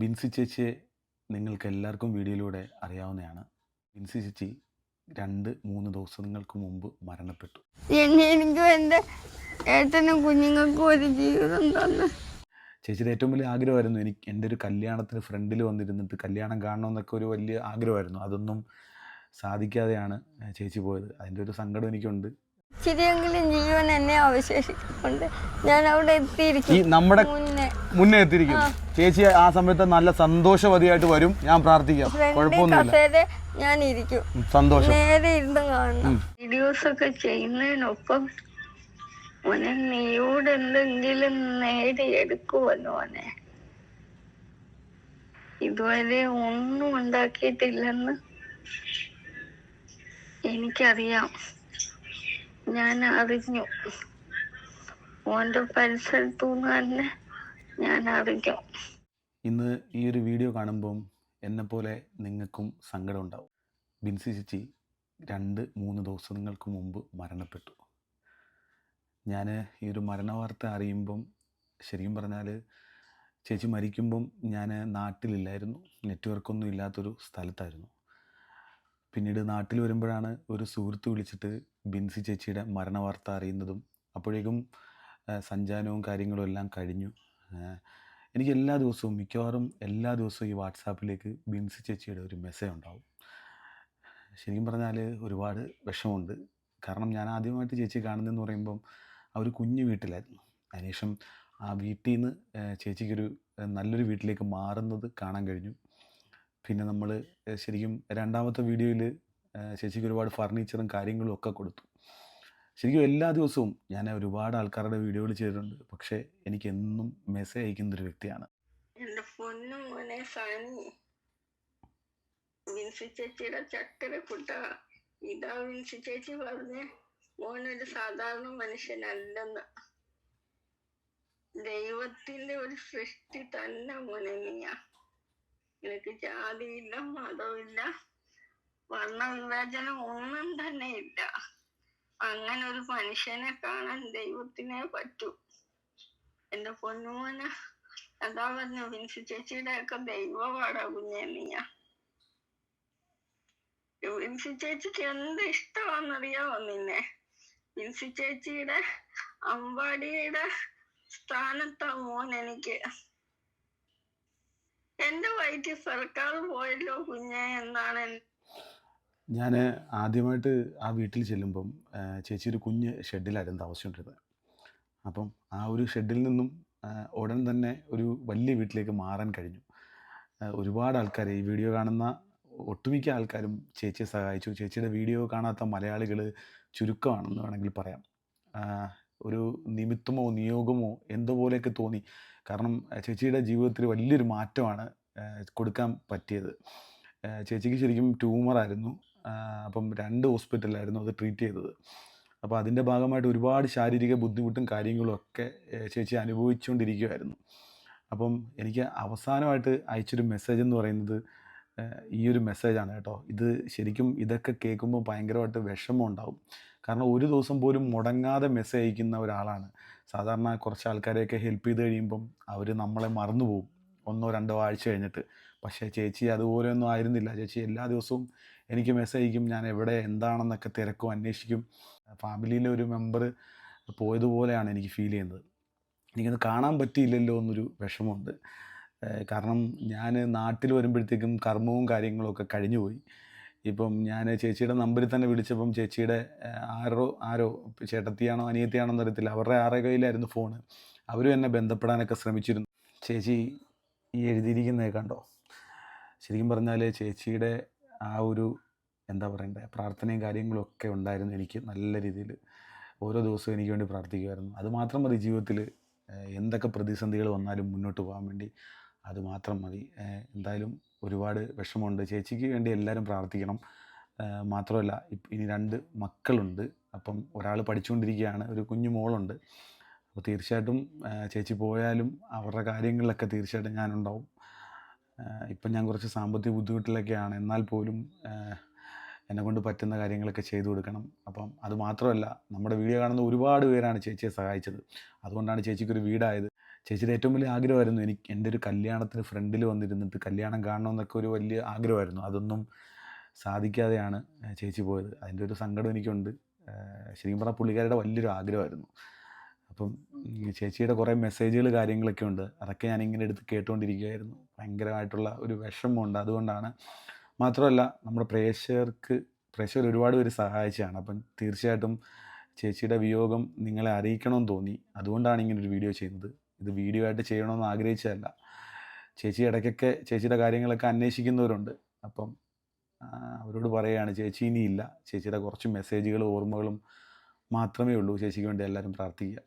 ബിൻസി ചേച്ചിയെ നിങ്ങൾക്ക് എല്ലാവർക്കും വീഡിയോയിലൂടെ അറിയാവുന്നതാണ്. ബിൻസി ചേച്ചി രണ്ട് മൂന്ന് ദിവസങ്ങൾക്ക് മുമ്പ് മരണപ്പെട്ടു. എന്നെ എനിക്കും എന്റെ ഏട്ടനും കുഞ്ഞുങ്ങൾക്കും ഒരു ജീവിതം തന്നു. ചേച്ചിയുടെ ഏറ്റവും വലിയ ആഗ്രഹമായിരുന്നു എനിക്ക് എന്റെ ഒരു കല്യാണത്തിന് ഫ്രണ്ടിൽ വന്നിരുന്നിട്ട് കല്യാണം കാണണം എന്നൊക്കെ ഒരു വലിയ ആഗ്രഹമായിരുന്നു. അതൊന്നും സാധിക്കാതെയാണ് ചേച്ചി പോയത്. അതിന്റെ ഒരു സങ്കടം എനിക്കുണ്ട്. ഇച്ചിരിയെങ്കിലും ജീവൻ എന്നെ അവശേഷിക്കുന്നുണ്ട് ഞാൻ അവിടെ ഈ എത്തിയിരിക്കും നമ്മുടെ മുന്നേ. മുന്നേ എത്തിയിരിക്കും. ചേച്ചി ആ സമയത്ത് നല്ല സന്തോഷവതിയായിട്ട് വരും. ഞാൻ പ്രാർത്ഥിക്കാം. കുഴപ്പമൊന്നുമില്ല. കസേര ഞാൻ ഇരിക്കും. സന്തോഷം. നേരെ ഇരുന്ന് കാണണം. വീഡിയോസ് ഒക്കെ ചെയ്യുന്നതിനൊപ്പം മോനെ നീയോട് എന്തെങ്കിലും നേടിയെടുക്കുമല്ലോ മോനെ. ഇതുവരെ ഒന്നും ഉണ്ടാക്കിയിട്ടില്ലെന്ന് എനിക്കറിയാം. ഞാൻ അറിഞ്ഞു. മോന്റെ പരിസരത്തുനിന്ന് തന്നെ ഞാൻ അറിഞ്ഞു. ഇന്ന് ഈ ഒരു വീഡിയോ കാണുമ്പം പോലെ നിങ്ങൾക്കും സങ്കടം ഉണ്ടാവും. ബിൻസി ചേച്ചി രണ്ട് മൂന്ന് ദിവസങ്ങൾക്ക് മുമ്പ് മരണപ്പെട്ടു. ഞാൻ ഈ ഒരു മരണവാർത്ത അറിയുമ്പം ശരിക്കും പറഞ്ഞാൽ ചേച്ചി മരിക്കുമ്പം ഞാൻ നാട്ടിലില്ലായിരുന്നു. നെറ്റ്വർക്കൊന്നും ഇല്ലാത്തൊരു സ്ഥലത്തായിരുന്നു. പിന്നീട് നാട്ടിൽ വരുമ്പോഴാണ് ഒരു സുഹൃത്ത് വിളിച്ചിട്ട് ബിൻസി ചേച്ചിയുടെ മരണ വാർത്ത അറിയുന്നതും അപ്പോഴേക്കും സഞ്ചാരവും കാര്യങ്ങളും എല്ലാം കഴിഞ്ഞു. എനിക്ക് എല്ലാ ദിവസവും മിക്കവാറും എല്ലാ ദിവസവും ഈ വാട്സാപ്പിലേക്ക് ബിൻസി ചേച്ചിയുടെ ഒരു മെസ്സേജ് ഉണ്ടാവും. ശരിക്കും പറഞ്ഞാൽ ഒരുപാട് വിഷമമുണ്ട്. കാരണം ഞാൻ ആദ്യമായിട്ട് ചേച്ചി കാണുന്നതെന്ന് പറയുമ്പം ആ ഒരു കുഞ്ഞു വീട്ടിലായിരുന്നു. അതിനുശേഷം ആ വീട്ടിൽ നിന്ന് ചേച്ചിക്കൊരു നല്ലൊരു വീട്ടിലേക്ക് മാറുന്നത് കാണാൻ കഴിഞ്ഞു. പിന്നെ നമ്മൾ ശരിക്കും രണ്ടാമത്തെ വീഡിയോയിൽ ചേച്ചിക്ക് ഒരുപാട് ഫർണിച്ചറും കാര്യങ്ങളും ഒക്കെ കൊടുത്തു. ശരിക്കും എല്ലാ ദിവസവും ഞാൻ ഒരുപാട് ആൾക്കാരുടെ വീഡിയോകൾ ചെയ്തിട്ടുണ്ട്. പക്ഷേ എനിക്ക് എന്നും മെസ്സേജ് അയക്കുന്ന ഒരു വ്യക്തിയാണ് വിൻസി ചക്കര സാധാരണ മനുഷ്യനല്ലെന്ന്. ദൈവത്തിന്റെ ഒരു സൃഷ്ടി തന്നെ മോനെ നീയാ നിനക്ക് ജാതിയില്ല മതമില്ല. വർണവിവേചനം ഒന്നും തന്നെ ഇല്ല. അങ്ങനെ ഒരു മനുഷ്യനെ കാണാൻ ദൈവത്തിനെ പറ്റൂ. എന്റെ പൊന്നുമോന് അതാ പറഞ്ഞു വിൻസി ചേച്ചിയുടെ ഒക്കെ ദൈവപാടാ കുഞ്ഞെ നീയ വിൻസി ചേച്ചിക്ക് എന്ത് ഇഷ്ടമാണെന്നറിയാവോ നിന്നെ? വിൻസി ചേച്ചിയുടെ അമ്പാടിയുടെ സ്ഥാനത്താ മോൻ എനിക്ക്. എന്റെ വയറ്റ് സർക്കാർ പോയല്ലോ കുഞ്ഞെ എന്നാണ് ഞാൻ ആദ്യമായിട്ട് ആ വീട്ടിൽ ചെല്ലുമ്പം ചേച്ചി ഒരു കുഞ്ഞ് ഷെഡിലായിരുന്നു താമസിച്ചുകൊണ്ടിരുന്നത് അപ്പം ആ ഒരു ഷെഡിൽ നിന്നും ഉടൻ തന്നെ ഒരു വലിയ വീട്ടിലേക്ക് മാറാൻ കഴിഞ്ഞു. ഒരുപാട് ആൾക്കാർ ഈ വീഡിയോ കാണുന്ന ഒട്ടുമിക്ക ആൾക്കാരും ചേച്ചിയെ സഹായിച്ചു. ചേച്ചിയുടെ വീഡിയോ കാണാത്ത മലയാളികൾ ചുരുക്കമാണെന്ന് വേണമെങ്കിൽ പറയാം. ഒരു നിമിത്തമോ നിയോഗമോ എന്തോ പോലെയൊക്കെ തോന്നി. കാരണം ചേച്ചിയുടെ ജീവിതത്തിൽ വലിയൊരു മാറ്റമാണ് കൊടുക്കാൻ പറ്റിയത്. ചേച്ചിക്ക് ശരിക്കും ട്യൂമറായിരുന്നു അപ്പം രണ്ട് ഹോസ്പിറ്റലിലായിരുന്നു അത് ട്രീറ്റ് ചെയ്തത്. അപ്പോൾ അതിന്റെ ഭാഗമായിട്ട് ഒരുപാട് ശാരീരിക ബുദ്ധിമുട്ടും കാര്യങ്ങളും ഒക്കെ ചേച്ചി അനുഭവിച്ചുകൊണ്ടിരിക്കുമായിരുന്നു അപ്പം എനിക്ക് അവസാനമായിട്ട് അയച്ചൊരു മെസ്സേജ് എന്ന് പറയുന്നത് ഈ ഒരു മെസ്സേജാണ് കേട്ടോ. ഇത് ശരിക്കും ഇതൊക്കെ കേൾക്കുമ്പോൾ ഭയങ്കരമായിട്ട് വിഷമം ഉണ്ടാവും കാരണം ഒരു ദിവസം പോലും മുടങ്ങാതെ മെസ്സേജ് അയക്കുന്ന ഒരാളാണ്. സാധാരണ കുറച്ച് ആൾക്കാരെയൊക്കെ ഹെൽപ്പ് ചെയ്ത് കഴിയുമ്പം അവർ നമ്മളെ മറന്നു പോകും. ഒന്നോ രണ്ടോ ആഴ്ച കഴിഞ്ഞിട്ട്. പക്ഷേ ചേച്ചി അതുപോലെയൊന്നും ആയിരുന്നില്ല. ചേച്ചി എല്ലാ ദിവസവും എനിക്ക് മെസ്സേജ് അയക്കും. ഞാൻ എവിടെ എന്താണെന്നൊക്കെ തിരക്കും അന്വേഷിക്കും. ഫാമിലിയിലെ ഒരു മെമ്പർ പോയതുപോലെയാണ് എനിക്ക് ഫീൽ ചെയ്യുന്നത്. എനിക്കത് കാണാൻ പറ്റിയില്ലല്ലോ എന്നൊരു വിഷമമുണ്ട്. കാരണം ഞാൻ നാട്ടിൽ വരുമ്പോഴത്തേക്കും കർമ്മവും കാര്യങ്ങളും ഒക്കെ കഴിഞ്ഞു പോയി ഇപ്പം ഞാൻ ചേച്ചിയുടെ നമ്പറിൽ തന്നെ വിളിച്ചപ്പം ചേച്ചിയുടെ ആരോ ആരോ ചേട്ടത്തിയാണോ അനിയത്തിയാണോ എന്നറിയത്തില്ല. അവരുടെ ആരുടെ കയ്യിലായിരുന്നു ഫോണ്. അവരും എന്നെ ബന്ധപ്പെടാനൊക്കെ ശ്രമിച്ചിരുന്നു. ചേച്ചി ഈ എഴുതിയിരിക്കുന്നത് കണ്ടോ? ശരിക്കും പറഞ്ഞാൽ ചേച്ചിയുടെ ആ ഒരു എന്താ പറയണ്ടേ പ്രാർത്ഥനയും കാര്യങ്ങളും ഒക്കെ ഉണ്ടായിരുന്നു എനിക്ക് നല്ല രീതിയിൽ ഓരോ ദിവസവും എനിക്ക് വേണ്ടി പ്രാർത്ഥിക്കുമായിരുന്നു. അതുമാത്രം മതി ജീവിതത്തിൽ എന്തൊക്കെ പ്രതിസന്ധികൾ വന്നാലും മുന്നോട്ട് പോകാൻ വേണ്ടി. അത് മാത്രം മതി. എന്തായാലും ഒരുപാട് വിഷമമുണ്ട്. ചേച്ചിക്ക് വേണ്ടി എല്ലാവരും പ്രാർത്ഥിക്കണം. മാത്രമല്ല ഇനി രണ്ട് മക്കളുണ്ട്. അപ്പം ഒരാൾ പഠിച്ചുകൊണ്ടിരിക്കുകയാണ് ഒരു കുഞ്ഞു മോളുണ്ട്. അപ്പോൾ തീർച്ചയായിട്ടും ചേച്ചി പോയാലും അവരുടെ കാര്യങ്ങളിലൊക്കെ തീർച്ചയായിട്ടും ഞാനുണ്ടാവും. ഇപ്പം ഞാൻ കുറച്ച് സാമ്പത്തിക ബുദ്ധിമുട്ടിലൊക്കെയാണ്. എന്നാൽ പോലും എന്നെ കൊണ്ട് പറ്റുന്ന കാര്യങ്ങളൊക്കെ ചെയ്തു കൊടുക്കണം. അപ്പം അത് മാത്രമല്ല നമ്മുടെ വീഡിയോ കാണുന്ന ഒരുപാട് പേരാണ് ചേച്ചിയെ സഹായിച്ചത്. അതുകൊണ്ടാണ് ചേച്ചിക്കൊരു വീടായത്. ചേച്ചിയുടെ ഏറ്റവും വലിയ ആഗ്രഹമായിരുന്നു എനിക്ക് എന്റെ ഒരു കല്യാണത്തിന് ഫ്രണ്ടിൽ വന്നിരുന്നിട്ട് കല്യാണം കാണണമെന്നൊക്കെ ഒരു വലിയ ആഗ്രഹമായിരുന്നു. അതൊന്നും സാധിക്കാതെയാണ് ചേച്ചി പോയത്. അതിന്റെ ഒരു സങ്കടം എനിക്കുണ്ട്. ശരിക്കും പറഞ്ഞാൽ പുള്ളിക്കാരുടെ വലിയൊരു ആഗ്രഹമായിരുന്നു. അപ്പം ചേച്ചിയുടെ കുറേ മെസ്സേജുകൾ കാര്യങ്ങളൊക്കെ ഉണ്ട്. അതൊക്കെ ഞാൻ ഇങ്ങനെ എടുത്ത് കേട്ടുകൊണ്ടിരിക്കുകയായിരുന്നു ഭയങ്കരമായിട്ടുള്ള ഒരു വിഷമമുണ്ട്. അതുകൊണ്ടാണ് മാത്രമല്ല നമ്മുടെ പ്രേക്ഷകർക്ക് പ്രേക്ഷകർ ഒരുപാട് പേര് സഹായിച്ചതാണ്. അപ്പം തീർച്ചയായിട്ടും ചേച്ചിയുടെ വിയോഗം നിങ്ങളെ അറിയിക്കണമെന്ന് തോന്നി. അതുകൊണ്ടാണ് ഇങ്ങനൊരു വീഡിയോ ചെയ്യുന്നത്. ഇത് വീഡിയോ ആയിട്ട് ചെയ്യണമെന്ന് ആഗ്രഹിച്ചതല്ല. ചേച്ചി ഇടയ്ക്കൊക്കെ ചേച്ചിയുടെ കാര്യങ്ങളൊക്കെ അന്വേഷിക്കുന്നവരുണ്ട്. അപ്പം അവരോട് പറയുകയാണ് ചേച്ചി ഇനിയില്ല. ചേച്ചിയുടെ കുറച്ച് മെസ്സേജുകളും ഓർമ്മകളും മാത്രമേ ഉള്ളൂ. ചേച്ചിക്ക് വേണ്ടി എല്ലാവരും പ്രാർത്ഥിക്കുക.